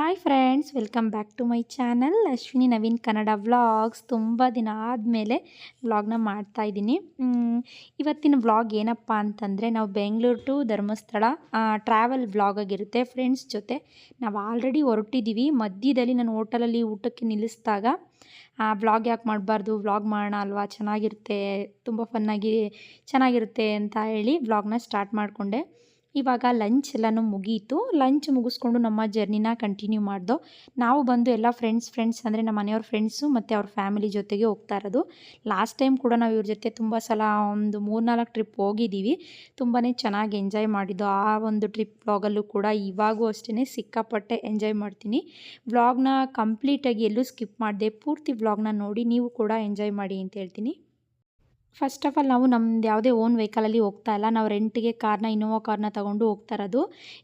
Hi friends welcome back to my channel Ashwini Naveen Kannada vlogs ತುಂಬ ದಿನ ಆದಮೇಲೆ ವ್ಲಾಗ್ನ ಮಾಡ್ತಾಯಿದ್ದೀನಿ ಇವತ್ತಿನ ವ್ಲಾಗ್ ಏನಪ್ಪ ಅಂತಂದರೆ ನಾವು Bengaluru to Dharmasthala travel vlog ಆಗಿರುತ್ತೆ. ಫ್ರೆಂಡ್ಸ್ ಜೊತೆ ನಾವು ಆಲ್ರೆಡಿ ಹೊರಟಿದ್ದೀವಿ ಮಧ್ಯದಲ್ಲಿ ನಾನು ಹೋಟೆಲಲ್ಲಿ ಊಟಕ್ಕೆ ನಿಲ್ಲಿಸಿದಾಗ ವ್ಲಾಗ್ ಯಾಕೆ ಮಾಡಬಾರ್ದು ವ್ಲಾಗ್ ಮಾಡೋಣ ಅಲ್ವಾ, ಚೆನ್ನಾಗಿರುತ್ತೆ, ತುಂಬ ಫನ್ನಾಗಿ ಚೆನ್ನಾಗಿರುತ್ತೆ ಅಂತ ಹೇಳಿ ವ್ಲಾಗ್ನ ಸ್ಟಾರ್ಟ್ ಮಾಡಿಕೊಂಡೆ. ಇವಾಗ ಲಂಚ್ ಎಲ್ಲನೂ ಮುಗೀತು. ಲಂಚ್ ಮುಗಿಸ್ಕೊಂಡು ನಮ್ಮ ಜರ್ನಿನ ಕಂಟಿನ್ಯೂ ಮಾಡ್ದೋ, ನಾವು ಬಂದು ಎಲ್ಲ ಫ್ರೆಂಡ್ಸ್ ಫ್ರೆಂಡ್ಸ್ ಅಂದರೆ ನಮ್ಮ ಮನೆಯವ್ರ ಫ್ರೆಂಡ್ಸು ಮತ್ತು ಅವ್ರ ಫ್ಯಾಮಿಲಿ ಜೊತೆಗೆ ಹೋಗ್ತಾ ಇರೋದು. ಲಾಸ್ಟ್ ಟೈಮ್ ಕೂಡ ನಾವು ಇವ್ರ ಜೊತೆ ತುಂಬ ಸಲ ಒಂದು ಮೂರ್ನಾಲ್ಕು ಟ್ರಿಪ್ ಹೋಗಿದ್ದೀವಿ. ತುಂಬಾ ಚೆನ್ನಾಗಿ ಎಂಜಾಯ್ ಮಾಡಿದ್ದು. ಆ ಒಂದು ಟ್ರಿಪ್ ವ್ಲಾಗಲ್ಲೂ ಕೂಡ ಇವಾಗೂ ಅಷ್ಟೇ ಸಿಕ್ಕಾಪಟ್ಟೆ ಎಂಜಾಯ್ ಮಾಡ್ತೀನಿ. ವ್ಲಾಗ್ನ ಕಂಪ್ಲೀಟಾಗಿ ಎಲ್ಲೂ ಸ್ಕಿಪ್ ಮಾಡಿದೆ, ಪೂರ್ತಿ ವ್ಲಾಗ್ನ ನೋಡಿ ನೀವು ಕೂಡ ಎಂಜಾಯ್ ಮಾಡಿ ಅಂತ ಹೇಳ್ತೀನಿ. ಫಸ್ಟ್ ಆಫ್ ಆಲ್ ನಾವು ನಮ್ದು ಯಾವುದೇ ಓನ್ ವೆಹಿಕಲಲ್ಲಿ ಹೋಗ್ತಾ ಇಲ್ಲ. ನಾವು ರೆಂಟಿಗೆ ಕಾರ್ನ ಇನೋವಾ ಕಾರ್ನ ತೊಗೊಂಡು ಹೋಗ್ತಾ ಇರೋದು.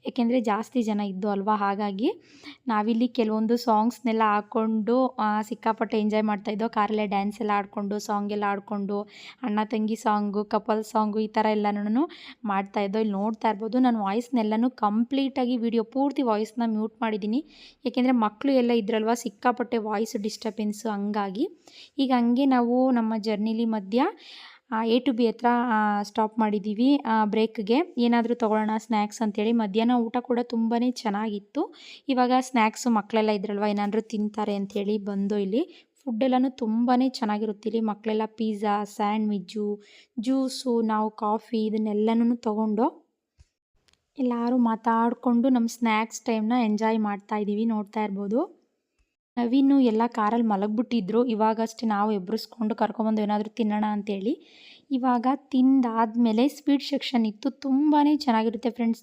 ಏಕೆಂದರೆ ಜಾಸ್ತಿ ಜನ ಇದ್ದು ಅಲ್ವಾ? ಹಾಗಾಗಿ ನಾವಿಲ್ಲಿ ಕೆಲವೊಂದು ಸಾಂಗ್ಸ್ನೆಲ್ಲ ಹಾಕ್ಕೊಂಡು ಸಿಕ್ಕಾಪಟ್ಟೆ ಎಂಜಾಯ್ ಮಾಡ್ತಾ ಇದ್ದೋ ಕಾರಲ್ಲೇ ಡ್ಯಾನ್ಸ್ ಎಲ್ಲ ಆಡಿಕೊಂಡು ಸಾಂಗ್ ಎಲ್ಲ ಆಡಿಕೊಂಡು, ಅಣ್ಣ ತಂಗಿ ಸಾಂಗು ಕಪಲ್ ಸಾಂಗು ಈ ಥರ ಎಲ್ಲನೂ ಮಾಡ್ತಾಯಿದ್ದೋ ಇಲ್ಲಿ ನೋಡ್ತಾ ಇರ್ಬೋದು. ನಾನು ವಾಯ್ಸ್ನೆಲ್ಲನೂ ಕಂಪ್ಲೀಟಾಗಿ ವಿಡಿಯೋ ಪೂರ್ತಿ ವಾಯ್ಸ್ನ ಮ್ಯೂಟ್ ಮಾಡಿದ್ದೀನಿ. ಏಕೆಂದರೆ ಮಕ್ಕಳು ಎಲ್ಲ ಇದ್ರಲ್ವ? ಸಿಕ್ಕಾಪಟ್ಟೆ ವಾಯ್ಸ್ ಡಿಸ್ಟರ್ಬೆನ್ಸು ಹಂಗಾಗಿ. ಈಗ ಹಂಗೆ ನಾವು ನಮ್ಮ ಜರ್ನಿಲಿ ಮಧ್ಯ ಎ ಟು ಬಿ ಹತ್ರ ಸ್ಟಾಪ್ ಮಾಡಿದ್ದೀವಿ ಬ್ರೇಕ್ಗೆ ಏನಾದರೂ ತೊಗೊಳ್ಳೋಣ ಸ್ನ್ಯಾಕ್ಸ್ ಅಂತೇಳಿ. ಮಧ್ಯಾಹ್ನ ಊಟ ಕೂಡ ತುಂಬಾ ಚೆನ್ನಾಗಿತ್ತು. ಇವಾಗ ಸ್ನ್ಯಾಕ್ಸು ಮಕ್ಕಳೆಲ್ಲ ಇದ್ರಲ್ವ, ಏನಾದರೂ ತಿಂತಾರೆ ಅಂಥೇಳಿ ಬಂದು ಇಲ್ಲಿ. ಫುಡ್ ಎಲ್ಲನೂ ತುಂಬಾ ಚೆನ್ನಾಗಿರುತ್ತೆ. ಇಲ್ಲಿ ಮಕ್ಕಳೆಲ್ಲ ಪಿಜ್ಜಾ ಸ್ಯಾಂಡ್ವಿಜ್ಜು ಜ್ಯೂಸು ನಾವು ಕಾಫಿ ಇದನ್ನೆಲ್ಲನೂ ತೊಗೊಂಡು ಎಲ್ಲರೂ ಮಾತಾಡಿಕೊಂಡು ನಮ್ಮ ಸ್ನ್ಯಾಕ್ಸ್ ಟೈಮ್ನ ಎಂಜಾಯ್ ಮಾಡ್ತಾ ಇದ್ದೀವಿ ನೋಡ್ತಾ ಇರ್ಬೋದು. ನವೀನು ಎಲ್ಲ ಕಾರಲ್ಲಿ ಮಲಗಿಬಿಟ್ಟಿದ್ರು. ಇವಾಗಷ್ಟೇ ನಾವು ಎಬ್ಬರಿಸ್ಕೊಂಡು ಕರ್ಕೊಂಬಂದು ಏನಾದರೂ ತಿನ್ನೋಣ ಅಂತೇಳಿ. ಇವಾಗ ತಿಂದಾದಮೇಲೆ ಸ್ವೀಟ್ ಸೆಕ್ಷನ್ ಇತ್ತು ತುಂಬಾ ಚೆನ್ನಾಗಿರುತ್ತೆ ಫ್ರೆಂಡ್ಸ್.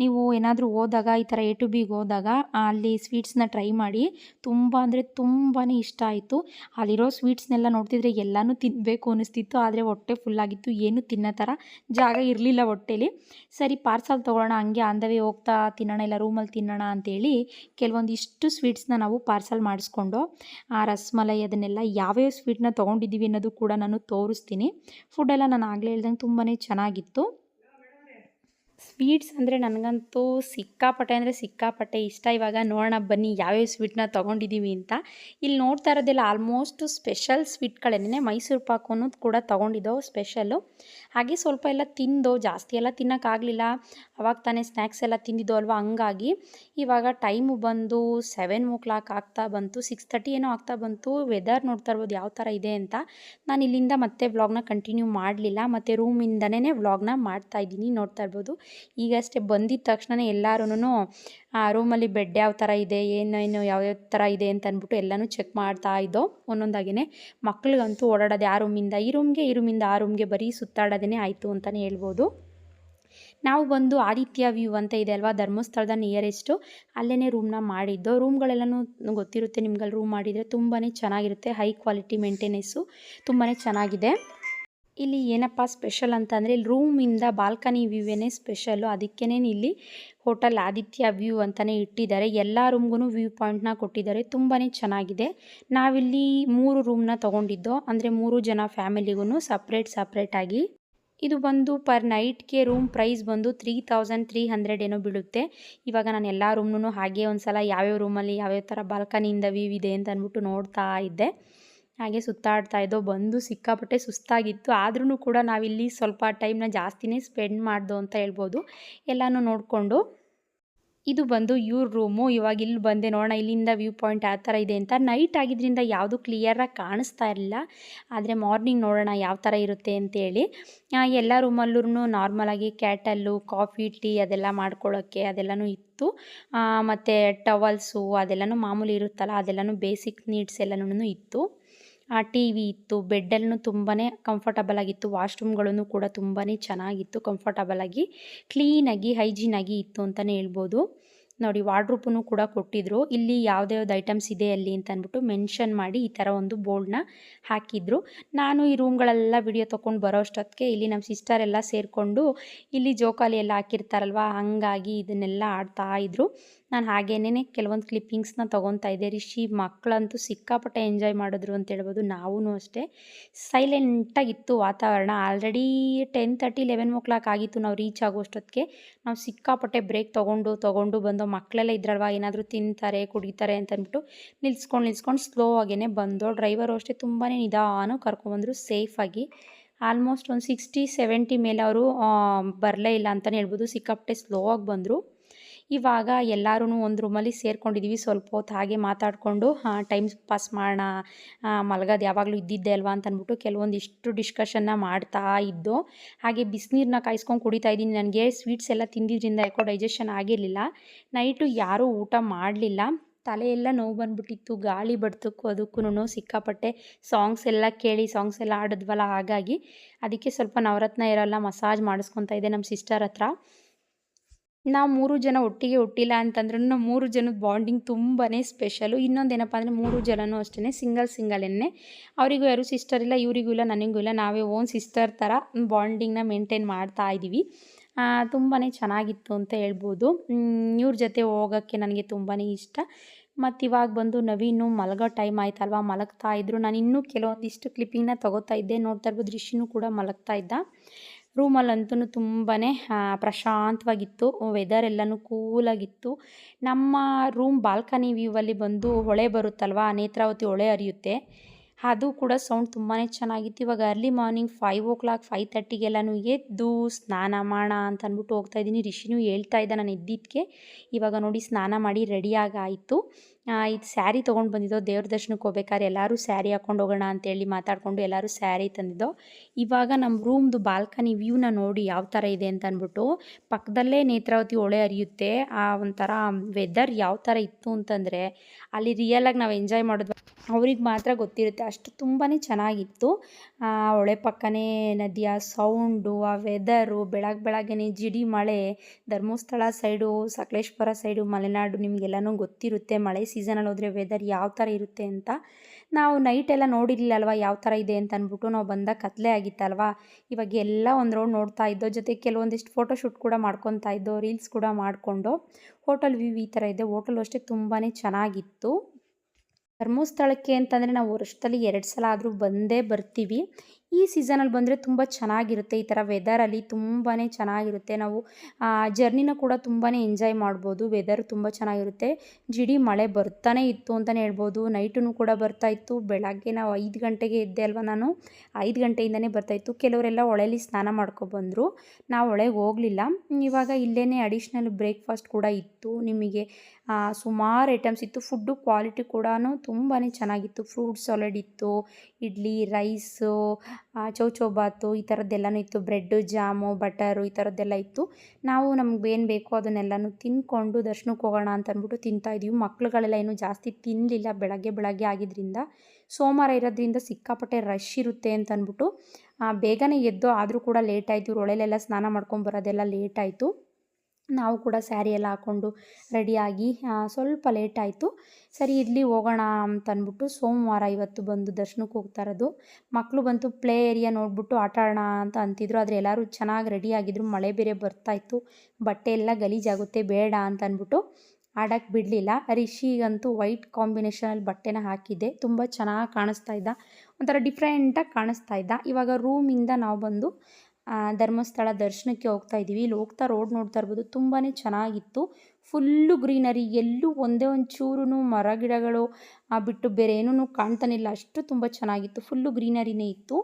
ನೀವು ಏನಾದರೂ ಹೋದಾಗ, ಈ ಥರ ಎ ಟು ಬಿಗೆ ಹೋದಾಗ, ಅಲ್ಲಿ ಸ್ವೀಟ್ಸ್ನ ಟ್ರೈ ಮಾಡಿ. ತುಂಬ ಅಂದರೆ ತುಂಬಾ ಇಷ್ಟ ಆಯಿತು. ಅಲ್ಲಿರೋ ಸ್ವೀಟ್ಸ್ನೆಲ್ಲ ನೋಡ್ತಿದ್ರೆ ಎಲ್ಲನೂ ತಿನ್ನಬೇಕು ಅನಿಸ್ತಿತ್ತು, ಆದರೆ ಹೊಟ್ಟೆ ಫುಲ್ಲಾಗಿತ್ತು ಏನು ತಿನ್ನೋ ಥರ ಜಾಗ ಇರಲಿಲ್ಲ ಹೊಟ್ಟೆಲಿ. ಸರಿ, ಪಾರ್ಸಲ್ ತೊಗೊಳ್ಳೋಣ, ಹಂಗೆ ಆನ್ ದ ವೇ ಹೋಗ್ತಾ, ತಿನ್ನೋಣ, ಇಲ್ಲ ರೂಮಲ್ಲಿ ತಿನ್ನೋಣ ಅಂತೇಳಿ ಕೆಲವೊಂದಿಷ್ಟು ಸ್ವೀಟ್ಸ್ನ ನಾವು ಪಾರ್ಸಲ್ ಮಾಡಿಸ್ಕೊಂಡು, ಆ ರಸ್ಮಲೈ ಅದನ್ನೆಲ್ಲ ಯಾವ್ಯಾವ ಸ್ವೀಟ್ನ ತೊಗೊಂಡಿದ್ದೀವಿ ಅನ್ನೋದು ಕೂಡ ನಾನು ತೋರಿಸ್ತೀನಿ. ಫುಡ್ಡೆಲ್ಲ ನಾನು ಆಗಲೇ ಹೇಳ್ದಂಗೆ ತುಂಬಾ ಚೆನ್ನಾಗಿತ್ತು. ಸ್ವೀಟ್ಸ್ ಅಂದರೆ ನನಗಂತೂ ಸಿಕ್ಕಾಪಟ್ಟೆ ಅಂದರೆ ಸಿಕ್ಕಾಪಟ್ಟೆ ಇಷ್ಟ. ಇವಾಗ ನೋಡೋಣ, ಬನ್ನಿ ಯಾವ್ಯಾವ ಸ್ವೀಟ್ನ ತೊಗೊಂಡಿದ್ದೀವಿ ಅಂತ. ಇಲ್ಲಿ ನೋಡ್ತಾ ಇರೋದೆಲ್ಲ ಆಲ್ಮೋಸ್ಟ್ ಸ್ಪೆಷಲ್ ಸ್ವೀಟ್ಗಳೇನೆ ಮೈಸೂರು ಪಾಕು ಅನ್ನೋದು ಕೂಡ ತೊಗೊಂಡಿದ್ದೋ ಸ್ಪೆಷಲ್ಲು ಹಾಗೆ ಸ್ವಲ್ಪ ಎಲ್ಲ ತಿಂದು, ಜಾಸ್ತಿ ಎಲ್ಲ ತಿನ್ನೋಕ್ಕಾಗಲಿಲ್ಲ ಅವಾಗ ತಾನೇ ಸ್ನ್ಯಾಕ್ಸ್ ಎಲ್ಲ ತಿಂದಿದ್ದೋ ಅಲ್ವಾ? ಹಂಗಾಗಿ ಇವಾಗ ಟೈಮು ಬಂದು ಸೆವೆನ್ ಓ ಕ್ಲಾಕ್ ಆಗ್ತಾ ಬಂತು ಸಿಕ್ಸ್ ತರ್ಟಿ ಏನೋ ಆಗ್ತಾ ಬಂತು. ವೆದರ್ ನೋಡ್ತಾ ಇರ್ಬೋದು ಯಾವ ಥರ ಇದೆ ಅಂತ. ನಾನು ಇಲ್ಲಿಂದ ಮತ್ತೆ ವ್ಲಾಗ್ನ ಕಂಟಿನ್ಯೂ ಮಾಡಲಿಲ್ಲ. ಮತ್ತು ರೂಮಿಂದನೇ ವ್ಲಾಗ್ನ ಮಾಡ್ತಾ ಇದ್ದೀನಿ, ನೋಡ್ತಾ ಇರ್ಬೋದು. ಈಗಷ್ಟೇ ಬಂದಿದ್ದ ತಕ್ಷಣ ಎಲ್ಲರೂ ರೂಮಲ್ಲಿ ಬೆಡ್ ಯಾವ ಥರ ಇದೆ ಏನೇನು ಯಾವ್ಯಾವ ಥರ ಇದೆ ಅಂತ ಅಂದ್ಬಿಟ್ಟು ಎಲ್ಲನೂ ಚೆಕ್ ಮಾಡ್ತಾ ಇದ್ದೋ ಒಂದೊಂದಾಗೇ ಮಕ್ಳಿಗಂತೂ ಓಡಾಡೋದು ಆ ರೂಮಿಂದ ಈ ರೂಮ್ಗೆ ಈ ರೂಮಿಂದ ಆ ರೂಮ್ಗೆ ಬರೀ ಸುತ್ತಾಡೋದೇ ಆಯಿತು ಅಂತಲೇ ಹೇಳ್ಬೋದು. ನಾವು ಬಂದು ಆದಿತ್ಯ ವ್ಯೂ ಅಂತ ಇದೆ ಅಲ್ವಾ, ಧರ್ಮಸ್ಥಳದ ನಿಯರೆಸ್ಟು ಅಲ್ಲೇ ರೂಮ್ನ ಮಾಡಿದ್ದು. ರೂಮ್ಗಳೆಲ್ಲನೂ ಗೊತ್ತಿರುತ್ತೆ ನಿಮ್ಗಲ್ಲಿ ರೂಮ್ ಮಾಡಿದರೆ ತುಂಬಾ ಚೆನ್ನಾಗಿರುತ್ತೆ ಹೈ ಕ್ವಾಲಿಟಿ ಮೇಂಟೆನೆನ್ಸು ತುಂಬಾ ಚೆನ್ನಾಗಿದೆ. ಇಲ್ಲಿ ಏನಪ್ಪ ಸ್ಪೆಷಲ್ ಅಂತಂದರೆ ಇಲ್ಲಿ ರೂಮಿಂದ ಬಾಲ್ಕನಿ ವ್ಯೂವೇನೇ ಸ್ಪೆಷಲ್ಲು ಅದಕ್ಕೇ ಇಲ್ಲಿ ಹೋಟೆಲ್ ಆದಿತ್ಯ ವ್ಯೂ ಅಂತಲೇ ಇಟ್ಟಿದ್ದಾರೆ. ಎಲ್ಲ ರೂಮ್ಗೂ ವ್ಯೂ ಪಾಯಿಂಟ್ನ ಕೊಟ್ಟಿದ್ದಾರೆ. ತುಂಬಾ ಚೆನ್ನಾಗಿದೆ. ನಾವಿಲ್ಲಿ ಮೂರು ರೂಮ್ನ ತೊಗೊಂಡಿದ್ದು. ಅಂದರೆ ಮೂರು ಜನ ಫ್ಯಾಮಿಲಿಗೂ ಸಪ್ರೇಟ್ ಸಪ್ರೇಟಾಗಿ ಇದು ಬಂದು ಪರ್ ನೈಟ್ಗೆ ರೂಮ್ ಪ್ರೈಸ್ ಬಂದು ತ್ರೀ ತೌಸಂಡ್ ತ್ರೀ ಹಂಡ್ರೆಡ್ ಏನೋ ಬೀಳುತ್ತೆ. ಇವಾಗ ನಾನು ಎಲ್ಲ ರೂಮ್ನೂ ಹಾಗೆ ಒಂದು ಸಲ ಯಾವ್ಯಾವ ರೂಮಲ್ಲಿ ಯಾವ್ಯಾವ ಥರ ಬಾಲ್ಕನಿಯಿಂದ ವ್ಯೂ ಇದೆ ಅಂತ ಅಂದ್ಬಿಟ್ಟು ನೋಡ್ತಾ ಇದ್ದೆ. ಹಾಗೆ ಸುತ್ತಾಡ್ತಾ ಇದ್ದೋ, ಬಂದು ಸಿಕ್ಕಾಪಟ್ಟೆ ಸುಸ್ತಾಗಿತ್ತು. ಆದ್ರೂ ಕೂಡ ನಾವಿಲ್ಲಿ ಸ್ವಲ್ಪ ಟೈಮ್ನ ಜಾಸ್ತಿನೇ ಸ್ಪೆಂಡ್ ಮಾಡ್ದೋ ಅಂತ ಹೇಳ್ಬೋದು. ಎಲ್ಲನೂ ನೋಡಿಕೊಂಡು. ಇದು ಬಂದು ಇವ್ರ ರೂಮು. ಇವಾಗ ಇಲ್ಲಿ ಬಂದೆ ನೋಡೋಣ, ಇಲ್ಲಿಂದ ವ್ಯೂ ಪಾಯಿಂಟ್ ಯಾವ ಥರ ಇದೆ ಅಂತ. ನೈಟ್ ಆಗಿದ್ದರಿಂದ ಯಾವುದು ಕ್ಲಿಯರಾಗಿ ಕಾಣಿಸ್ತಾ ಇರಲಿಲ್ಲ. ಆದರೆ ಮಾರ್ನಿಂಗ್ ನೋಡೋಣ ಯಾವ ಥರ ಇರುತ್ತೆ ಅಂತೇಳಿ. ಎಲ್ಲ ರೂಮಲ್ಲೂ ನಾರ್ಮಲಾಗಿ ಕ್ಯಾಟಲ್ಲು, ಕಾಫಿ, ಟೀ ಅದೆಲ್ಲ ಮಾಡ್ಕೊಳ್ಳೋಕ್ಕೆ ಅದೆಲ್ಲನೂ ಇತ್ತು. ಮತ್ತು ಟವಲ್ಸು ಅದೆಲ್ಲನೂ ಮಾಮೂಲಿ ಇರುತ್ತಲ್ಲ, ಅದೆಲ್ಲನೂ ಬೇಸಿಕ್ ನೀಡ್ಸ್ ಎಲ್ಲನೂ ಇತ್ತು. ಟಿ ವಿ ಇತ್ತು ಬೆಡ್ಡಲ್ಲೂ ತುಂಬಾ ಕಂಫರ್ಟಬಲ್ ಆಗಿತ್ತು ವಾಶ್ರೂಮ್ಗಳೂ ಕೂಡ ತುಂಬಾ ಚೆನ್ನಾಗಿತ್ತು ಕಂಫರ್ಟಬಲ್ ಆಗಿ ಕ್ಲೀನಾಗಿ ಹೈಜೀನಾಗಿ ಇತ್ತು ಅಂತಲೇ ಹೇಳ್ಬೋದು. ನೋಡಿ ವಾರ್ಡ್ರೂಪನ್ನು ಕೂಡ ಕೊಟ್ಟಿದ್ರು. ಇಲ್ಲಿ ಯಾವ್ದ್ಯಾವ್ದು ಐಟಮ್ಸ್ ಇದೆ ಅಲ್ಲಿ ಅಂತ ಅಂದ್ಬಿಟ್ಟು ಮೆನ್ಷನ್ ಮಾಡಿ ಈ ಥರ ಒಂದು ಬೋರ್ಡ್ನ ಹಾಕಿದ್ರು. ನಾನು ಈ ರೂಮ್ಗಳೆಲ್ಲ ವಿಡಿಯೋ ತೊಗೊಂಡು ಬರೋ ಅಷ್ಟೊತ್ತಿಗೆ ಇಲ್ಲಿ ನಮ್ಮ ಸಿಸ್ಟರ್ ಎಲ್ಲ ಸೇರಿಕೊಂಡು ಇಲ್ಲಿ ಜೋಕಾಲಿ ಎಲ್ಲ ಹಾಕಿರ್ತಾರಲ್ವ, ಹಾಗಾಗಿ ಇದನ್ನೆಲ್ಲ ಆಡ್ತಾ ಇದ್ರು. ನಾನು ಹಾಗೇನೇ ಕೆಲವೊಂದು ಕ್ಲಿಪ್ಪಿಂಗ್ಸ್ನ ತೊಗೊತಾ ಇದ್ದೆ. ರಿಷಿ ಮಕ್ಕಳಂತೂ ಸಿಕ್ಕಾಪಟ್ಟೆ ಎಂಜಾಯ್ ಮಾಡಿದ್ರು ಅಂತ ಹೇಳ್ಬೋದು. ನಾವೂ ಅಷ್ಟೇ. ಸೈಲೆಂಟಾಗಿತ್ತು ವಾತಾವರಣ. Already ten thirty eleven o'clock ಆಗಿತ್ತು ನಾವು ರೀಚ್ ಆಗೋಷ್ಟೊತ್ತಿಗೆ ನಾವು ಸಿಕ್ಕಾಪಟ್ಟೆ ಬ್ರೇಕ್ ತೊಗೊಂಡು ತೊಗೊಂಡು ಬಂದು ಮಕ್ಕಳೆಲ್ಲ ಇದ್ರಲ್ವಾ? ಏನಾದರೂ ತಿಂತಾರೆ, ಕುಡಿತಾರೆ ಅಂತ ಅಂದ್ಬಿಟ್ಟು ನಿಲ್ಸ್ಕೊಂಡು ನಿಲ್ಸ್ಕೊಂಡು ಸ್ಲೋ ಆಗೇ ಬಂದು ಡ್ರೈವರು ಅಷ್ಟೇ ತುಂಬಾ ನಿಧಾನ ಕರ್ಕೊಂಡ್ಬಂದರು ಸೇಫಾಗಿ ಆಲ್ಮೋಸ್ಟ್ ಒಂದು ಸಿಕ್ಸ್ಟಿ ಸೆವೆಂಟಿ ಮೇಲೆ ಅವರು ಬರಲೇ ಇಲ್ಲ ಅಂತಲೇ ಹೇಳ್ಬೋದು. ಸಿಕ್ಕಾಪಟ್ಟೆ ಸ್ಲೋ ಆಗಿ ಬಂದರು. ಇವಾಗ ಎಲ್ಲರೂ ಒಂದು ರೂಮಲ್ಲಿ ಸೇರ್ಕೊಂಡಿದ್ದೀವಿ ಸ್ವಲ್ಪ ಹೊತ್ತು ಹಾಗೆ ಮಾತಾಡಿಕೊಂಡು ಟೈಮ್ ಪಾಸ್ ಮಾಡೋಣ ಮಲಗೋದು ಯಾವಾಗಲೂ ಇದ್ದಿದ್ದೆ ಅಲ್ವಾ ಅಂತ ಅಂದ್ಬಿಟ್ಟು ಕೆಲವೊಂದಿಷ್ಟು ಡಿಸ್ಕಷನ್ನ ಮಾಡ್ತಾ ಇದ್ದು, ಹಾಗೆ ಬಿಸಿನೀರನ್ನ ಕಾಯಿಸ್ಕೊಂಡು ಕುಡಿತಾ ಇದ್ದೀನಿ. ನನಗೆ ಸ್ವೀಟ್ಸ್ ಎಲ್ಲ ತಿಂದಿದ್ರಿಂದ ಯಾಕೋ ಡೈಜೆಷನ್ ಆಗಿರಲಿಲ್ಲ. ನೈಟು ಯಾರೂ ಊಟ ಮಾಡಲಿಲ್ಲ. ತಲೆಯೆಲ್ಲ ನೋವು ಬಂದ್ಬಿಟ್ಟಿತ್ತು. ಗಾಳಿ ಬಡ್ತಕ್ಕೂ ಅದಕ್ಕೂ ಸಿಕ್ಕಾಪಟ್ಟೆ ಸಾಂಗ್ಸ್ ಎಲ್ಲ ಕೇಳಿ ಸಾಂಗ್ಸ್ ಎಲ್ಲ ಆಡಿದ್ವಲ್ಲ ಹಾಗಾಗಿ, ಅದಕ್ಕೆ ಸ್ವಲ್ಪ ನವರತ್ನ ಇರೋಲ್ಲ ಮಸಾಜ್ ಮಾಡಿಸ್ಕೊತಾ ಇದೆ ನಮ್ಮ ಸಿಸ್ಟರ್ ಹತ್ರ. ನಾವು ಮೂರು ಜನ ಒಟ್ಟಿಗೆ ಹುಟ್ಟಿಲ್ಲ ಅಂತಂದ್ರೂ ನಾವು ಮೂರು ಜನದ ಬಾಂಡಿಂಗ್ ತುಂಬಾ ಸ್ಪೆಷಲು ಇನ್ನೊಂದೇನಪ್ಪ ಅಂದರೆ ಮೂರು ಜನನೂ ಅಷ್ಟೇ ಸಿಂಗಲ್ ಸಿಂಗಲನ್ನೇ ಅವರಿಗೂ ಯಾರು ಸಿಸ್ಟರ್ ಇಲ್ಲ, ಇವರಿಗೂ ಇಲ್ಲ, ನನಗೂ ಇಲ್ಲ, ನಾವೇ ಓನ್ ಸಿಸ್ಟರ್ ಥರ ಬಾಂಡಿಂಗ್ನ ಮೇಂಟೈನ್ ಮಾಡ್ತಾ ಇದ್ದೀವಿ ತುಂಬಾ ಚೆನ್ನಾಗಿತ್ತು ಅಂತ ಹೇಳ್ಬೋದು. ಇವ್ರ ಜೊತೆ ಹೋಗೋಕ್ಕೆ ನನಗೆ ತುಂಬಾ ಇಷ್ಟ. ಮತ್ತು ಇವಾಗ ಬಂದು ನವೀನು ಮಲಗೋ ಟೈಮ್ ಆಯ್ತಲ್ವ? ಮಲಗ್ತಾ ಇದ್ರು. ನಾನು ಇನ್ನೂ ಕೆಲವೊಂದಿಷ್ಟು ಕ್ಲಿಪ್ಪಿಂಗ್ನ ತೊಗೋತಾ ಇದ್ದೆ. ನೋಡ್ತಾ ಇರ್ಬೋದು, ರಿಷಿನೂ ಕೂಡ ಮಲಗ್ತಾ ಇದ್ದ. ರೂಮಲ್ಲಂತೂ ತುಂಬಾ ಪ್ರಶಾಂತವಾಗಿತ್ತು. ವೆದರ್ ಎಲ್ಲನೂ ಕೂಲಾಗಿತ್ತು ನಮ್ಮ ರೂಮ್ ಬಾಲ್ಕನಿ ವ್ಯೂವಲ್ಲಿ ಬಂದು ಹೊಳೆ ಬರುತ್ತಲ್ವ, ನೇತ್ರಾವತಿ ಹೊಳೆ ಹರಿಯುತ್ತೆ. ಅದು ಕೂಡ ಸೌಂಡ್ ತುಂಬಾ ಚೆನ್ನಾಗಿತ್ತು. ಇವಾಗ early morning five o'clock five ತರ್ಟಿಗೆಲ್ಲನೂ ಎದ್ದು ಸ್ನಾನ ಮಾಡ ಅಂತ ಅಂದ್ಬಿಟ್ಟು ಹೋಗ್ತಾ ಇದ್ದೀನಿ. ರಿಷಿನೂ ಹೇಳ್ತಾ ಇದ್ದ, ನಾನು ಎದ್ದಿದ್ದಕ್ಕೆ ಇವಾಗ ನೋಡಿ ಸ್ನಾನ ಮಾಡಿ ರೆಡಿಯಾಗಿ ಆಯಿತು. ಇದು ಸ್ಯಾರಿ ತೊಗೊಂಡು ಬಂದಿದ್ದೋ, ದೇವ್ರ ದರ್ಶನಕ್ಕೆ ಹೋಗ್ಬೇಕಾದ್ರೆ ಎಲ್ಲರೂ ಸ್ಯಾರಿ ಹಾಕ್ಕೊಂಡು ಹೋಗೋಣ ಅಂತೇಳಿ ಮಾತಾಡಿಕೊಂಡು ಎಲ್ಲರೂ ಸ್ಯಾರಿ ತಂದಿದ್ದೋ, ಇವಾಗ ನಮ್ಮ ರೂಮ್ದು ಬಾಲ್ಕನಿ ವ್ಯೂನ ನೋಡಿ ಯಾವ ಥರ ಇದೆ ಅಂತ ಅಂದ್ಬಿಟ್ಟು ಪಕ್ಕದಲ್ಲೇ ನೇತ್ರಾವತಿ ಹೊಳೆ ಹರಿಯುತ್ತೆ, ಆ ಒಂಥರ ವೆದರ್ ಯಾವ ಥರ ಇತ್ತು ಅಂತಂದರೆ ಅಲ್ಲಿ ರಿಯಲಾಗಿ ನಾವು ಎಂಜಾಯ್ ಮಾಡಿದ್ವಿ ಅವ್ರಿಗೆ ಮಾತ್ರ ಗೊತ್ತಿರುತ್ತೆ. ಅಷ್ಟು ತುಂಬಾ ಚೆನ್ನಾಗಿತ್ತು. ಹೊಳೆ ಪಕ್ಕನೇ ನದಿಯ ಸೌಂಡು ಆ ವೆದರು ಬೆಳಗ್ಗೆ ಬೆಳಗ್ಗೆನೇ ಜಿಡಿ ಮಳೆ. ಧರ್ಮಸ್ಥಳ ಸೈಡು ಸಕಲೇಶ್ವರ ಸೈಡು ಮಲೆನಾಡು ನಿಮಗೆಲ್ಲನೂ ಗೊತ್ತಿರುತ್ತೆ. ಮಳೆ ಸೀಸನಲ್ಲಿ ಹೋದರೆ ವೆದರ್ ಯಾವ ಥರ ಇರುತ್ತೆ ಅಂತ. ನಾವು ನೈಟ್ ಎಲ್ಲ ನೋಡಿರಲಿಲ್ಲ ಅಲ್ವಾ ಯಾವ ಥರ ಇದೆ ಅಂತ ಅಂದ್ಬಿಟ್ಟು ನಾವು ಬಂದ ಕತ್ಲೆ ಆಗಿತ್ತಲ್ವಾ? ಇವಾಗ ಎಲ್ಲ ಒಂದು ರೋಡ್ ನೋಡ್ತಾ ಇದ್ದೋ, ಜೊತೆ ಕೆಲವೊಂದಿಷ್ಟು ಫೋಟೋ ಶೂಟ್ ಕೂಡ ಮಾಡ್ಕೊತಾ ಇದ್ದೋ ರೀಲ್ಸ್ ಕೂಡ ಮಾಡಿಕೊಂಡು. ಹೋಟೆಲ್ ವ್ಯೂ ಈ ಥರ ಇದೆ. ಹೋಟೆಲ್ ಅಷ್ಟೇ ತುಂಬಾ ಚೆನ್ನಾಗಿತ್ತು. ಧರ್ಮಸ್ಥಳಕ್ಕೆ ಅಂತಂದರೆ ನಾವು ವರ್ಷದಲ್ಲಿ ಎರಡು ಸಲ ಆದರೂ ಬಂದೇ ಬರ್ತೀವಿ. ಈ ಸೀಸನಲ್ಲಿ ಬಂದರೆ ತುಂಬ ಚೆನ್ನಾಗಿರುತ್ತೆ. ಈ ಥರ ವೆದರಲ್ಲಿ ತುಂಬಾ ಚೆನ್ನಾಗಿರುತ್ತೆ. ನಾವು ಜರ್ನಿನ ಕೂಡ ತುಂಬಾ ಎಂಜಾಯ್ ಮಾಡ್ಬೋದು. ವೆದರ್ ತುಂಬ ಚೆನ್ನಾಗಿರುತ್ತೆ. ಜಿಡಿ ಮಳೆ ಬರ್ತಾನೆ ಇತ್ತು ಅಂತಲೇ ಹೇಳ್ಬೋದು. ನೈಟೂ ಕೂಡ ಬರ್ತಾ ಇತ್ತು. ಬೆಳಗ್ಗೆ ನಾವು ಐದು ಗಂಟೆಗೆ ಇದ್ದೆ ಅಲ್ವಾ ನಾನು? ಐದು ಗಂಟೆಯಿಂದನೇ ಬರ್ತಾಯಿತ್ತು ಕೆಲವರೆಲ್ಲ ಹೊಳೆಯಲ್ಲಿ ಸ್ನಾನ ಮಾಡ್ಕೊಬಂದರು ನಾವು ಒಳಗೆ ಹೋಗಲಿಲ್ಲ. ಇವಾಗ ಇಲ್ಲೇ ಅಡಿಷ್ನಲ್ ಬ್ರೇಕ್ಫಾಸ್ಟ್ ಕೂಡ ಇತ್ತು. ನಿಮಗೆ ಸುಮಾರು ಐಟಮ್ಸ್ ಇತ್ತು. ಫುಡ್ಡು ಕ್ವಾಲಿಟಿ ಕೂಡ ತುಂಬಾ ಚೆನ್ನಾಗಿತ್ತು. ಫ್ರೂಟ್ ಸಾಲಡ್ ಇತ್ತು. ಇಡ್ಲಿ, ರೈಸು ಚೌಚೌಬಾತು ಈ ಥರದ್ದೆಲ್ಲನೂ ಇತ್ತು. ಬ್ರೆಡ್ಡು, ಜಾಮು, ಬಟರು ಈ ಥರದ್ದೆಲ್ಲ ಇತ್ತು. ನಾವು ನಮ್ಗೆ ಏನು ಬೇಕೋ ಅದನ್ನೆಲ್ಲನೂ ತಿಂದ್ಕೊಂಡು ದರ್ಶನಕ್ಕೆ ಹೋಗೋಣ ಅಂತ ಅಂದ್ಬಿಟ್ಟು ಇದೀವಿ ಮಕ್ಳುಗಳೆಲ್ಲ ಏನೂ ಜಾಸ್ತಿ ತಿನ್ನಲಿಲ್ಲ ಬೆಳಗ್ಗೆ ಬೆಳಗ್ಗೆ ಆಗಿದ್ದರಿಂದ ಸೋಮವಾರ ಇರೋದ್ರಿಂದ ಸಿಕ್ಕಾಪಟ್ಟೆ ರಶ್ ಇರುತ್ತೆ ಅಂತ ಅಂದ್ಬಿಟ್ಟು ಬೇಗನೆ ಎದ್ದು ಆದರೂ ಕೂಡ ಲೇಟ್ ಆಯಿತು. ರೊಳೆಲೆಲ್ಲ ಸ್ನಾನ ಮಾಡ್ಕೊಂಡು ಬರೋದೆಲ್ಲ ಲೇಟ್ ಆಯಿತು. ನಾವು ಕೂಡ ಸ್ಯಾರಿ ಎಲ್ಲ ಹಾಕ್ಕೊಂಡು ರೆಡಿಯಾಗಿ ಸ್ವಲ್ಪ ಲೇಟ್ ಆಯಿತು. ಸರಿ ಇಲ್ಲಿ ಹೋಗೋಣ ಅಂತ ಅಂದ್ಬಿಟ್ಟು ಸೋಮವಾರ ಇವತ್ತು ಬಂದು ದರ್ಶನಕ್ಕೆ ಹೋಗ್ತಾ ಇರೋದು. ಮಕ್ಕಳು ಬಂತು ಪ್ಲೇ ಏರಿಯಾ ನೋಡಿಬಿಟ್ಟು ಆಟ ಆಡೋಣ ಅಂತ ಅಂತಿದ್ರು. ಆದರೆ ಎಲ್ಲರೂ ಚೆನ್ನಾಗಿ ರೆಡಿ ಆಗಿದ್ರು. ಮಳೆ ಬೇರೆ ಬರ್ತಾಯಿತ್ತು ಬಟ್ಟೆ ಎಲ್ಲ ಗಲೀಜಾಗುತ್ತೆ, ಬೇಡ ಅಂತ ಅಂದ್ಬಿಟ್ಟು ಆಡೋಕ್ಕೆ ಬಿಡಲಿಲ್ಲ. ರಿಷಿಗಂತೂ ವೈಟ್ ಕಾಂಬಿನೇಷನಲ್ಲಿ ಬಟ್ಟೆನ ಹಾಕಿದ್ದೆ. ತುಂಬ ಚೆನ್ನಾಗಿ ಕಾಣಿಸ್ತಾ ಇದ್ದ. ಒಂಥರ ಡಿಫ್ರೆಂಟಾಗಿ ಕಾಣಿಸ್ತಾ ಇದ್ದ. ಇವಾಗ ರೂಮಿಂದ ನಾವು ಬಂದು ಧರ್ಮಸ್ಥಳ ದರ್ಶನಕ್ಕೆ ಹೋಗ್ತಾ ಇದ್ದೀವಿ. ಇಲ್ಲಿ ಹೋಗ್ತಾ ರೋಡ್ ನೋಡ್ತಾ ಇರ್ಬೋದು. ತುಂಬಾ ಚೆನ್ನಾಗಿತ್ತು. ಫುಲ್ಲು ಗ್ರೀನರಿ ಎಲ್ಲೂ ಒಂದೇ ಒಂದು ಚೂರು ಮರ ಗಿಡಗಳು ಬಿಟ್ಟು ಬೇರೆ ಏನೂ ಕಾಣ್ತಾನಿಲ್ಲ ಅಷ್ಟು ತುಂಬ ಚೆನ್ನಾಗಿತ್ತು. ಫುಲ್ಲು ಗ್ರೀನರಿನೇ ಇತ್ತು.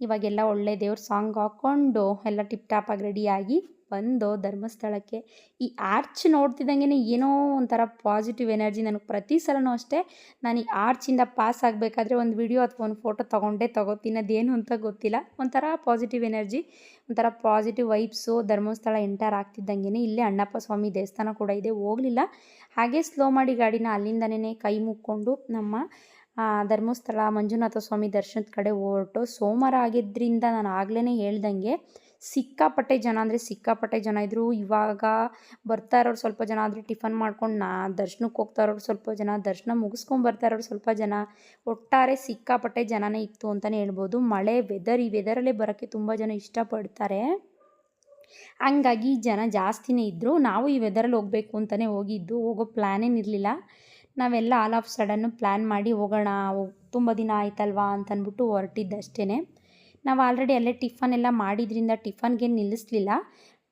ಇವಾಗೆಲ್ಲ ಒಳ್ಳೆ ದೇವ್ರ ಸಾಂಗ್ ಹಾಕ್ಕೊಂಡು ಎಲ್ಲ ಟಿಪ್ ಟಾಪಾಗಿ ರೆಡಿಯಾಗಿ ಬಂದು ಧರ್ಮಸ್ಥಳಕ್ಕೆ, ಈ ಆರ್ಚ್ ನೋಡ್ತಿದ್ದಂಗೆ ಏನೋ ಒಂಥರ ಪಾಸಿಟಿವ್ ಎನರ್ಜಿ ನನಗೆ ಪ್ರತಿ ಸಲನೂ ಅಷ್ಟೇ. ನಾನು ಈ ಆರ್ಚಿಂದ ಪಾಸ್ ಆಗಬೇಕಾದ್ರೆ ಒಂದು ವಿಡಿಯೋ ಅಥವಾ ಒಂದು ಫೋಟೋ ತೊಗೊಂಡೇ ತೊಗೋತೀನಿ ಅದೇನು ಅಂತ ಗೊತ್ತಿಲ್ಲ. ಒಂಥರ ಪಾಸಿಟಿವ್ ಎನರ್ಜಿ ಒಂಥರ ಪಾಸಿಟಿವ್ ವೈಬ್ಸು ಧರ್ಮಸ್ಥಳ ಎಂಟರ್ ಆಗ್ತಿದ್ದಂಗೆ ಇಲ್ಲೇ ಅಣ್ಣಪ್ಪ ಸ್ವಾಮಿ ದೇವಸ್ಥಾನ ಕೂಡ ಇದೆ, ಹೋಗಲಿಲ್ಲ. ಹಾಗೆ ಸ್ಲೋ ಮಾಡಿ ಗಾಡಿನ ಅಲ್ಲಿಂದನೇ ಕೈ ಮುಕ್ಕೊಂಡು ನಮ್ಮ ಧರ್ಮಸ್ಥಳ ಮಂಜುನಾಥ ಸ್ವಾಮಿ ದರ್ಶನದ ಕಡೆ ಹೊರಟು. ಸೋಮವಾರ ಆಗಿದ್ದರಿಂದ ನಾನು ಆಗ್ಲೇ ಹೇಳ್ದಂಗೆ ಸಿಕ್ಕಾಪಟ್ಟೆ ಜನ, ಅಂದರೆ ಸಿಕ್ಕಾಪಟ್ಟೆ ಜನ ಇದ್ದರು ಇವಾಗ ಬರ್ತಾ ಇರೋರು ಸ್ವಲ್ಪ ಜನ ಆದರೆ ಟಿಫನ್ ಮಾಡ್ಕೊಂಡು ನಾ ದರ್ಶನಕ್ಕೆ ಹೋಗ್ತಾ ಇರೋರು ಸ್ವಲ್ಪ ಜನ, ದರ್ಶನ ಮುಗಿಸ್ಕೊಂಡು ಬರ್ತಾ ಇರೋರು ಸ್ವಲ್ಪ ಜನ, ಒಟ್ಟಾರೆ ಸಿಕ್ಕಾಪಟ್ಟೆ ಜನನೇ ಇತ್ತು ಅಂತಲೇ ಹೇಳ್ಬೋದು. ಮಳೆ ವೆದರ್ ಈ ವೆದರಲ್ಲೇ ಬರೋಕ್ಕೆ ತುಂಬ ಜನ ಇಷ್ಟಪಡ್ತಾರೆ. ಹಂಗಾಗಿ ಜನ ಜಾಸ್ತಿನೇ ಇದ್ದರು ನಾವು ಈ ವೆದರಲ್ಲಿ ಹೋಗಬೇಕು ಅಂತಲೇ ಹೋಗಿದ್ದು. ಹೋಗೋ ಪ್ಲ್ಯಾನೇನಿರಲಿಲ್ಲ ನಾವೆಲ್ಲ ಆಲ್ ಆಫ್ ಸಡನ್ನು ಪ್ಲ್ಯಾನ್ ಮಾಡಿ ಹೋಗೋಣ ತುಂಬ ದಿನ ಆಯ್ತಲ್ವಾ ಅಂತನ್ಬಿಟ್ಟು ಹೊರಟಿದ್ದಷ್ಟೇ ನಾವು ಆಲ್ರೆಡಿ ಅಲ್ಲೇ ಟಿಫನ್ ಎಲ್ಲ ಮಾಡಿದ್ರಿಂದ ಟಿಫನ್ಗೆ ನಿಲ್ಲಿಸ್ಲಿಲ್ಲ.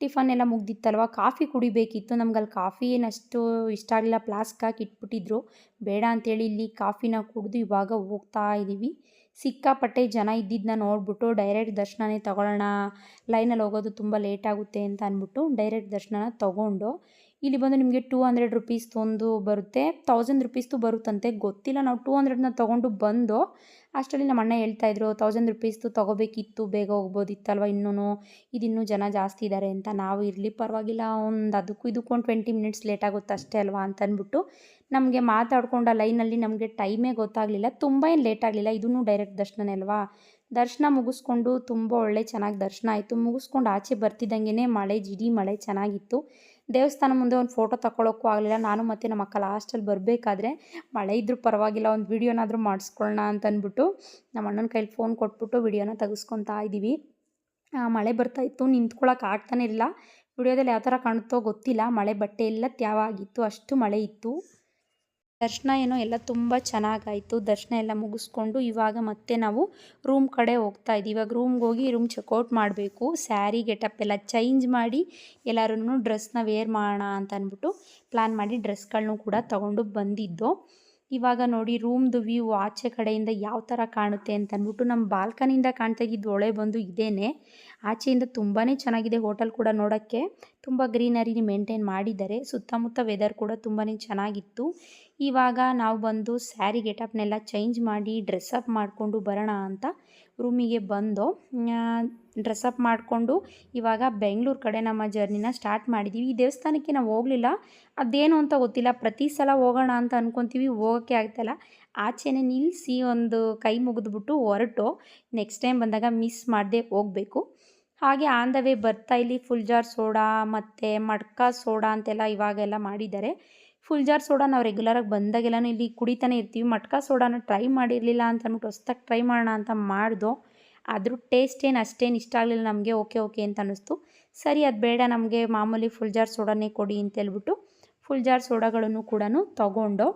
ಟಿಫನ್ ಎಲ್ಲ ಮುಗ್ದಿತ್ತಲ್ವ? ಕಾಫಿ ಕುಡಿಬೇಕಿತ್ತು. ನಮ್ಗೆ ಅಲ್ಲಿ ಕಾಫಿ ಏನಷ್ಟು ಇಷ್ಟ ಆಗಲಿಲ್ಲ. ಪ್ಲಾಸ್ಕ್ ಹಾಕಿ ಇಟ್ಬಿಟ್ಟಿದ್ರು. ಬೇಡ ಅಂತೇಳಿ ಇಲ್ಲಿ ಕಾಫಿನ ಕುಡಿದು ಇವಾಗ ಹೋಗ್ತಾ ಇದ್ದೀವಿ ಸಿಕ್ಕಾಪಟ್ಟೆ ಜನ ಇದ್ದಿದ್ದನ್ನ ನೋಡಿಬಿಟ್ಟು ಡೈರೆಕ್ಟ್ ದರ್ಶನನೇ ತಗೊಳ್ಳೋಣ. ಲೈನಲ್ಲಿ ಹೋಗೋದು ತುಂಬ ಲೇಟ್ ಆಗುತ್ತೆ ಅಂತ ಅಂದ್ಬಿಟ್ಟು ಡೈರೆಕ್ಟ್ ದರ್ಶನನ ತೊಗೊಂಡು ಇಲ್ಲಿ ಬಂದು ನಿಮಗೆ ಟೂ ಹಂಡ್ರೆಡ್ ರುಪೀಸ್ ಒಂದು ಬರುತ್ತೆ. ತೌಸಂಡ್ ರುಪೀಸ್ದು ಬರುತ್ತಂತೆ. ಗೊತ್ತಿಲ್ಲ. ನಾವು ಟೂ ಹಂಡ್ರೆಡ್ನ ತೊಗೊಂಡು ಬಂದು ಅಷ್ಟರಲ್ಲಿ ನಮ್ಮ ಅಣ್ಣ ಹೇಳ್ತಾಯಿದ್ರು ತೌಸಂಡ್ ರುಪೀಸ್ದು ತೊಗೋಬೇಕಿತ್ತು, ಬೇಗ ಹೋಗ್ಬೋದಿತ್ತಲ್ವ ಇನ್ನೂ ಇದಿನ್ನೂ ಜನ ಜಾಸ್ತಿ ಇದ್ದಾರೆ ಅಂತ ನಾವು ಇರಲಿ, ಪರವಾಗಿಲ್ಲ, ಒಂದು ಅದಕ್ಕೂ ಇದಕ್ಕೂ ಒಂದು ಟ್ವೆಂಟಿ ಮಿನಿಟ್ಸ್ ಲೇಟ್ ಆಗುತ್ತೆ ಅಷ್ಟೇ ಅಲ್ವಾ ಅಂತ ಅಂದ್ಬಿಟ್ಟು ನಮಗೆ ಮಾತಾಡ್ಕೊಂಡು ಲೈನಲ್ಲಿ ನಮಗೆ ಟೈಮೇ ಗೊತ್ತಾಗಲಿಲ್ಲ, ತುಂಬ ಏನು ಲೇಟ್ ಆಗಲಿಲ್ಲ ಇದೂ ಡೈರೆಕ್ಟ್ ದರ್ಶನನೇ ಅಲ್ವಾ? ದರ್ಶನ ಮುಗಿಸ್ಕೊಂಡು ತುಂಬ ಒಳ್ಳೆ ಚೆನ್ನಾಗಿ ದರ್ಶನ ಆಯಿತು, ಮುಗಿಸ್ಕೊಂಡು ಆಚೆ ಬರ್ತಿದ್ದಂಗೆ ಮಳೆ, ಜಿಡಿ ಮಳೆ ಚೆನ್ನಾಗಿತ್ತು. ದೇವಸ್ಥಾನ ಮುಂದೆ ಒಂದು ಫೋಟೋ ತಗೊಳ್ಳೋಕ್ಕೂ ಆಗಲಿಲ್ಲ. ನಾನು ಮತ್ತು ನಮ್ಮ ಅಕ್ಕ ಲಾಸ್ಟಲ್ಲಿ ಬರಬೇಕಾದ್ರೆ ಮಳೆ ಇದ್ದರೂ ಪರವಾಗಿಲ್ಲ, ಒಂದು ವೀಡಿಯೋನಾದರೂ ಮಾಡಿಸ್ಕೊಳ್ಳೋಣ ಅಂತ ಅಂದ್ಬಿಟ್ಟು ನಮ್ಮ ಅಣ್ಣನ ಕೈಲಿ ಫೋನ್ ಕೊಟ್ಬಿಟ್ಟು ವಿಡಿಯೋನ ತೆಗೆಸ್ಕೊತಾ ಇದ್ದೀವಿ ಮಳೆ ಬರ್ತಾ ಇತ್ತು ನಿಂತ್ಕೊಳ್ಳೋಕೆ ಆಗ್ತಾನೆ ಇಲ್ಲ. ವಿಡಿಯೋದಲ್ಲಿ ಯಾವ ಥರ ಕಾಣುತ್ತೋ ಗೊತ್ತಿಲ್ಲ. ಮಳೆ ಬಟ್ಟೆ ಎಲ್ಲ ತ್ಯಾವ ಆಗಿತ್ತು, ಅಷ್ಟು ಮಳೆ ಇತ್ತು. ದರ್ಶನ ಏನೋ ಎಲ್ಲ ತುಂಬ ಚೆನ್ನಾಗಾಯಿತು. ದರ್ಶನ ಎಲ್ಲ ಮುಗಿಸ್ಕೊಂಡು ಇವಾಗ ಮತ್ತೆ ನಾವು ರೂಮ್ ಕಡೆ ಹೋಗ್ತಾ ಇದ್ದೀವಿ ಇವಾಗ ರೂಮ್ಗೆ ಹೋಗಿ ರೂಮ್ ಚೆಕ್ಔಟ್ ಮಾಡಬೇಕು. ಸ್ಯಾರಿ ಗೆಟಪ್ ಎಲ್ಲ ಚೇಂಜ್ ಮಾಡಿ ಎಲ್ಲರೂ ಡ್ರೆಸ್ನ ವೇರ್ ಮಾಡೋಣ ಅಂತ ಅಂದ್ಬಿಟ್ಟು ಪ್ಲ್ಯಾನ್ ಮಾಡಿ ಡ್ರೆಸ್ಗಳನ್ನೂ ಕೂಡ ತಗೊಂಡು ಬಂದಿದ್ದು. ಇವಾಗ ನೋಡಿ ರೂಮ್ದು ವ್ಯೂ ಆಚೆ ಕಡೆಯಿಂದ ಯಾವ ಥರ ಕಾಣುತ್ತೆ ಅಂತ ಅಂದ್ಬಿಟ್ಟು ನಮ್ಮ ಬಾಲ್ಕನಿಯಿಂದ ಕಾಣ್ತಾ ಇದ್ದಿದ್ದು ಒಳೆ ಬಂದು ಇದೇನೆ. ಆಚೆಯಿಂದ ತುಂಬಾ ಚೆನ್ನಾಗಿದೆ ಹೋಟೆಲ್ ಕೂಡ ನೋಡೋಕ್ಕೆ. ತುಂಬ ಗ್ರೀನರಿ ಮೇಂಟೈನ್ ಮಾಡಿದ್ದಾರೆ. ಸುತ್ತಮುತ್ತ ವೆದರ್ ಕೂಡ ತುಂಬಾ ಚೆನ್ನಾಗಿತ್ತು. ಇವಾಗ ನಾವು ಬಂದು ಸ್ಯಾರಿ ಗೆಟಪ್ನೆಲ್ಲ ಚೇಂಜ್ ಮಾಡಿ ಡ್ರೆಸ್ಸಪ್ ಮಾಡಿಕೊಂಡು ಬರೋಣ ಅಂತ ರೂಮಿಗೆ ಬಂದು ಡ್ರೆಸ್ಸಪ್ ಮಾಡಿಕೊಂಡು ಇವಾಗ ಬೆಂಗಳೂರು ಕಡೆ ನಮ್ಮ ಜರ್ನಿನ ಸ್ಟಾರ್ಟ್ ಮಾಡಿದ್ದೀವಿ ಈ ದೇವಸ್ಥಾನಕ್ಕೆ ನಾವು ಹೋಗಲಿಲ್ಲ. ಅದೇನು ಅಂತ ಗೊತ್ತಿಲ್ಲ. ಪ್ರತಿ ಸಲ ಹೋಗೋಣ ಅಂತ ಅಂದ್ಕೊತೀವಿ ಹೋಗೋಕ್ಕೆ ಆಗ್ತಾಯಿಲ್ಲ ಆಚೆನೇ ನಿಲ್ಲಿಸಿ ಒಂದು ಕೈ ಮುಗಿದ್ಬಿಟ್ಟು ಹೊರಟು ನೆಕ್ಸ್ಟ್ ಟೈಮ್ ಬಂದಾಗ ಮಿಸ್ ಮಾಡದೆ ಹೋಗಬೇಕು. ಹಾಗೆ ಆನ್ ದ ವೇ ಬರ್ತಾ ಇಲ್ಲಿ ಫುಲ್ ಜಾರ್ ಸೋಡಾ ಮತ್ತು ಮಡ್ಕ ಸೋಡಾ ಅಂತೆಲ್ಲ ಇವಾಗೆಲ್ಲ ಮಾಡಿದ್ದಾರೆ. ಫುಲ್ ಜಾರ್ ಸೋಡಾ ನಾವು ರೆಗ್ಯುಲರಾಗಿ ಬಂದಾಗೆಲ್ಲ ಇಲ್ಲಿ ಕುಡಿತಾನೆ ಇರ್ತೀವಿ. ಮಟ್ಕ ಸೋಡಾನ ಟ್ರೈ ಮಾಡಿರಲಿಲ್ಲ ಅಂತ ಅಂದ್ಬಿಟ್ಟು ಹೊಸ್ದಾಗಿ ಟ್ರೈ ಮಾಡೋಣ ಅಂತ ಮಾಡಿದೋ. ಅದ್ರ ಟೇಸ್ಟ್ ಏನು ಅಷ್ಟೇನು ಇಷ್ಟ ಆಗಲಿಲ್ಲ ನಮಗೆ ಓಕೆ ಓಕೆ ಅಂತ ಅನ್ನಿಸ್ತು. ಸರಿ, ಅದು ಬೇಡ, ನಮಗೆ ಮಾಮೂಲಿ ಫುಲ್ ಜಾರ್ ಸೋಡಾನೇ ಕೊಡಿ ಅಂತ ಹೇಳ್ಬಿಟ್ಟು ಫುಲ್ ಜಾರ್ ಸೋಡಾಗಳನ್ನು ಕೂಡ ತಗೊಂಡು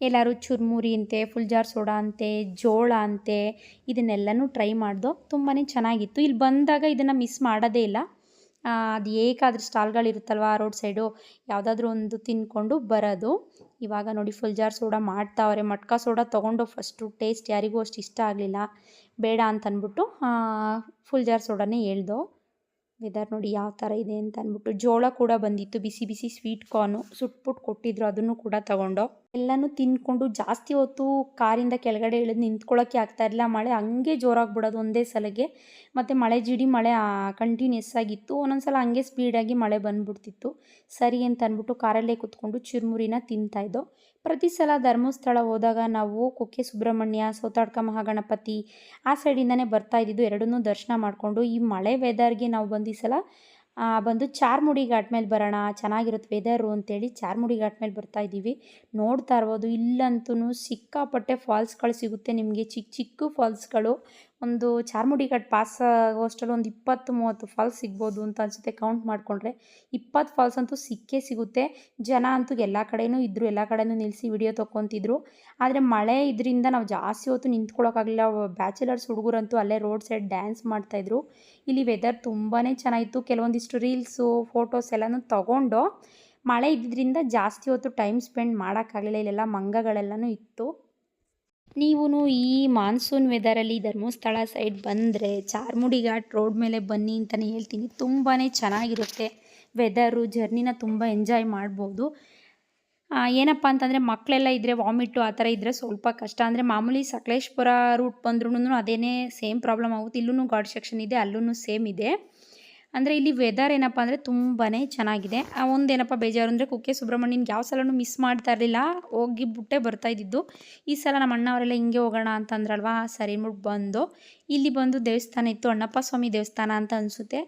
ಎಲ್ಲರೂ ಚುರ್ಮುರಿ ಅಂತೆ ಫುಲ್ಜಾರ್ ಸೋಡಾ ಅಂತೆ, ಜೋಳ ಅಂತೆ, ಇದನ್ನೆಲ್ಲನೂ ಟ್ರೈ ಮಾಡ್ದೋ ತುಂಬಾ ಚೆನ್ನಾಗಿತ್ತು. ಇಲ್ಲಿ ಬಂದಾಗ ಇದನ್ನು ಮಿಸ್ ಮಾಡೋದೇ ಇಲ್ಲ. ಅದು ಏಕಾದ್ರೂ ಸ್ಟಾಲ್ಗಳಿರುತ್ತಲ್ವ ರೋಡ್ ಸೈಡು ಯಾವುದಾದ್ರೂ ಒಂದು ತಿನ್ಕೊಂಡು ಬರೋದು. ಇವಾಗ ನೋಡಿ ಫುಲ್ಜಾರ್ ಸೋಡಾ ಮಾಡ್ತಾವ್ರೆ. ಮಟ್ಕ ಸೋಡಾ ತೊಗೊಂಡು ಫಸ್ಟು ಟೇಸ್ಟ್ ಯಾರಿಗೂ ಅಷ್ಟು ಇಷ್ಟ ಆಗಲಿಲ್ಲ. ಬೇಡ ಅಂತ ಅಂದ್ಬಿಟ್ಟು ಫುಲ್ ಜಾರ್ ಸೋಡಾನೇ ಹೇಳ್ದೋ. ವೆದರ್ ನೋಡಿ ಯಾವ ಥರ ಇದೆ ಅಂತ ಅಂದ್ಬಿಟ್ಟು ಜೋಳ ಕೂಡ ಬಂದಿತ್ತು. ಬಿಸಿ ಬಿಸಿ ಸ್ವೀಟ್ ಕಾರ್ನು ಸುಟ್ಬಿಟ್ಟು ಕೊಟ್ಟಿದ್ರು, ಅದನ್ನು ಕೂಡ ತಗೊಂಡು. ಎಲ್ಲನೂ ತಿಂದ್ಕೊಂಡು ಜಾಸ್ತಿ ಹೊತ್ತು ಕಾರಿಂದ ಕೆಳಗಡೆ ಇಳಿದು ನಿಂತ್ಕೊಳ್ಳೋಕ್ಕೆ ಆಗ್ತಾ ಇರಲಿಲ್ಲ. ಮಳೆ ಹಂಗೆ ಜೋರಾಗಿ ಬಿಡೋದು ಒಂದೇ ಸಲಗೆ. ಮತ್ತು ಮಳೆ ಜಿಡಿ ಮಳೆ ಕಂಟಿನ್ಯೂಸ್ ಆಗಿತ್ತು. ಒಂದೊಂದು ಸಲ ಹಂಗೆ ಸ್ಪೀಡಾಗಿ ಮಳೆ ಬಂದ್ಬಿಡ್ತಿತ್ತು. ಸರಿ ಅಂತ ಅಂದ್ಬಿಟ್ಟು ಕಾರಲ್ಲೇ ಕೂತ್ಕೊಂಡು ಚುರುಮುರಿನ ತಿಂತಾಯಿದ್ದೋ ಪ್ರತಿ ಸಲ ಧರ್ಮಸ್ಥಳ ಹೋದಾಗ ನಾವು ಕುಕ್ಕೆ ಸುಬ್ರಹ್ಮಣ್ಯ, ಸೋತಾಡ್ಕ ಮಹಾಗಣಪತಿ ಆ ಸೈಡಿಂದನೇ ಬರ್ತಾ ಇದ್ದಿದ್ದು ಎರಡನ್ನೂ ದರ್ಶನ ಮಾಡಿಕೊಂಡು ಈ ಮಳೆ ವೆದರ್ಗೆ ನಾವು ಬಂದು ಈ ಸಲ ಬಂದು ಚಾರ್ಮುಡಿ ಘಾಟ್ ಮೇಲೆ ಬರೋಣ ಚೆನ್ನಾಗಿರುತ್ತೆ ವೆದರು ಅಂತೇಳಿ ಚಾರ್ಮುಡಿ ಘಾಟ್ ಮೇಲೆ ಬರ್ತಾ ಇದ್ದೀವಿ. ನೋಡ್ತಾ ಇರ್ಬೋದು ಇಲ್ಲಂತೂ ಸಿಕ್ಕಾಪಟ್ಟೆ ಫಾಲ್ಸ್ಗಳು ಸಿಗುತ್ತೆ ನಿಮಗೆ. ಚಿಕ್ಕ ಚಿಕ್ಕ ಫಾಲ್ಸ್ಗಳು ಒಂದು ಚಾರ್ಮುಡಿ ಘಾಟ್ ಪಾಸ್ ಆಗೋಷ್ಟರಲ್ಲಿ ಒಂದು ಇಪ್ಪತ್ತು, ಮೂವತ್ತು ಫಾಲ್ಸ್ ಸಿಗ್ಬೋದು ಅಂತ ಅನಿಸುತ್ತೆ ಕೌಂಟ್ ಮಾಡಿಕೊಂಡ್ರೆ. ಇಪ್ಪತ್ತು ಫಾಲ್ಸ್ ಅಂತೂ ಸಿಕ್ಕೇ ಸಿಗುತ್ತೆ. ಜನ ಅಂತೂ ಎಲ್ಲ ಕಡೆಯೂ ಇದ್ದರು ಎಲ್ಲ ಕಡೆನೂ ನಿಲ್ಲಿಸಿ ವಿಡಿಯೋ ತೊಗೊತಿದ್ರು ಆದರೆ ಮಳೆ ಇದರಿಂದ ನಾವು ಜಾಸ್ತಿ ಹೊತ್ತು ನಿಂತ್ಕೊಳ್ಳೋಕ್ಕಾಗಲಿಲ್ಲ ಬ್ಯಾಚುಲರ್ಸ್ ಹುಡುಗರಂತೂ ಅಲ್ಲೇ ರೋಡ್ ಸೈಡ್ ಡ್ಯಾನ್ಸ್ ಮಾಡ್ತಾಯಿದ್ರು ಇಲ್ಲಿ ವೆದರ್ ತುಂಬಾ ಚೆನ್ನಾಗಿತ್ತು. ಕೆಲವೊಂದಿಷ್ಟು ರೀಲ್ಸು ಫೋಟೋಸ್ ಎಲ್ಲನೂ ತಗೊಂಡು ಮಳೆ ಇದ್ದಿದ್ದರಿಂದ ಜಾಸ್ತಿ ಹೊತ್ತು ಟೈಮ್ ಸ್ಪೆಂಡ್ ಮಾಡೋಕ್ಕಾಗಲಿಲ್ಲ. ಇಲ್ಲೆಲ್ಲ ಮಂಗಗಳೆಲ್ಲನೂ ಇತ್ತು. ನೀವು ಈ ಮಾನ್ಸೂನ್ ವೆದರಲ್ಲಿ ಧರ್ಮಸ್ಥಳ ಸೈಡ್ ಬಂದರೆ ಚಾರ್ಮುಡಿ ಘಾಟ್ ರೋಡ್ ಮೇಲೆ ಬನ್ನಿ ಅಂತಲೇ ಹೇಳ್ತೀನಿ. ತುಂಬಾ ಚೆನ್ನಾಗಿರುತ್ತೆ. ವೆದರು ಜರ್ನಿನ ತುಂಬ ಎಂಜಾಯ್ ಮಾಡ್ಬೋದು. ಏನಪ್ಪ ಅಂತಂದರೆ ಮಕ್ಕಳೆಲ್ಲ ಇದ್ದರೆ ವಾಮಿಟು ಆ ಥರ ಇದ್ದರೆ ಸ್ವಲ್ಪ ಕಷ್ಟ. ಅಂದರೆ ಮಾಮೂಲಿ ಸಕಲೇಶ್ಪುರ ರೂಟ್ ಬಂದ್ರೂ ಅದೇನೇ ಸೇಮ್ ಪ್ರಾಬ್ಲಮ್ ಆಗುತ್ತೆ. ಇಲ್ಲೂ ಗಾಡ್ ಸೆಕ್ಷನ್ ಇದೆ ಅಲ್ಲೂ ಸೇಮ್ ಇದೆ. ಅಂದರೆ ಇಲ್ಲಿ ವೆದರ್ ಏನಪ್ಪ ಅಂದರೆ ತುಂಬಾ ಚೆನ್ನಾಗಿದೆ. ಆ, ಒಂದೇನಪ್ಪ ಬೇಜಾರು ಅಂದರೆ ಕುಕ್ಕೆ ಸುಬ್ರಹ್ಮಣ್ಯನ್ಗೆ ಯಾವ ಸಲನೂ ಮಿಸ್ ಮಾಡ್ತಾ ಇರಲಿಲ್ಲ. ಹೋಗಿ ಬಿಟ್ಟೆ ಬರ್ತಾ ಇದ್ದಿದ್ದು. ಈ ಸಲ ನಮ್ಮ ಅಣ್ಣವರೆಲ್ಲ ಹಿಂಗೆ ಹೋಗೋಣ ಅಂತಂದ್ರಲ್ವಾ ಸರಿ ಮುಟ್ಟು ಬಂದು ಇಲ್ಲಿ ಬಂದು ದೇವಸ್ಥಾನ ಇತ್ತು. ಅಣ್ಣಪ್ಪ ಸ್ವಾಮಿ ದೇವಸ್ಥಾನ ಅಂತ ಅನಿಸುತ್ತೆ.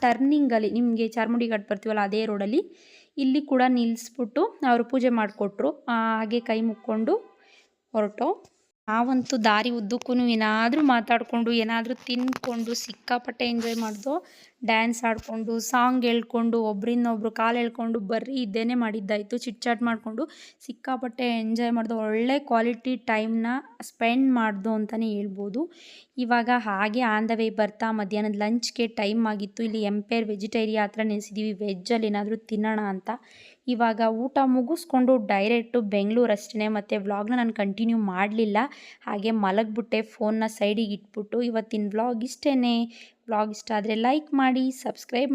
ಟರ್ನಿಂಗಲ್ಲಿ ನಿಮಗೆ ಚಾರ್ಮುಡಿ ಘಾಟ್ ಬರ್ತೀವಲ್ಲ ಅದೇ ರೋಡಲ್ಲಿ ಇಲ್ಲಿ ಕೂಡ ನಿಲ್ಲಿಸ್ಬಿಟ್ಟು ಅವರು ಪೂಜೆ ಮಾಡಿಕೊಟ್ರು. ಹಾಗೆ ಕೈ ಮುಕ್ಕೊಂಡು ಹೊರಟು. ನಾವಂತೂ ದಾರಿ ಉದ್ದಕ್ಕೂ ಏನಾದರೂ ಮಾತಾಡಿಕೊಂಡು, ಏನಾದರೂ ತಿಂದ್ಕೊಂಡು ಸಿಕ್ಕಾಪಟ್ಟೆ ಎಂಜಾಯ್ ಮಾಡಿದ್ವು ಡ್ಯಾನ್ಸ್ ಆಡಿಕೊಂಡು ಸಾಂಗ್ ಹೇಳ್ಕೊಂಡು ಒಬ್ರಿಂದೊಬ್ರು ಕಾಲು ಹೇಳ್ಕೊಂಡು ಬರ್ರೀ ಇದ್ದೇನೆ ಮಾಡಿದ್ದಾಯಿತು ಚಿಟ್ ಚಾಟ್ ಮಾಡಿಕೊಂಡು, ಸಿಕ್ಕಾಪಟ್ಟೆ ಎಂಜಾಯ್ ಮಾಡಿದು, ಒಳ್ಳೆ ಕ್ವಾಲಿಟಿ ಟೈಮ್ನ ಸ್ಪೆಂಡ್ ಮಾಡ್ದು ಅಂತಲೇ ಹೇಳ್ಬೋದು. ಇವಾಗ ಹಾಗೆ ಆನ್ ದ ವೇ ಬರ್ತಾ, ಮಧ್ಯಾಹ್ನದ ಲಂಚ್ಗೆ ಟೈಮ್ ಆಗಿತ್ತು, ಇಲ್ಲಿ ಎಂಪೇರ್ ವೆಜಿಟೇರಿಯಾ ಹತ್ರ ನೆನೆಸಿದ್ದೀವಿ ವೆಜ್ಜಲ್ಲಿ ಏನಾದರೂ ತಿನ್ನೋಣ ಅಂತ. ಇವಾಗ ಊಟ ಮುಗಿಸ್ಕೊಂಡು ಡೈರೆಕ್ಟು ಬೆಂಗಳೂರು ಅಷ್ಟೇ ಮತ್ತು ವ್ಲಾಗ್ನ ನಾನು ಕಂಟಿನ್ಯೂ ಮಾಡಲಿಲ್ಲ. ಹಾಗೆ ಮಲಗಿಬಿಟ್ಟೆ ಫೋನ್ನ ಸೈಡಿಗೆ ಇಟ್ಬಿಟ್ಟು. ಇವತ್ತಿನ ವ್ಲಾಗ್ ಇಷ್ಟೇ ವ್ಲಾಗ್ ಇಷ್ಟ ಆದರೆ ಲೈಕ್ ಮಾಡಿ, ಸಬ್ಸ್ಕ್ರೈಬ್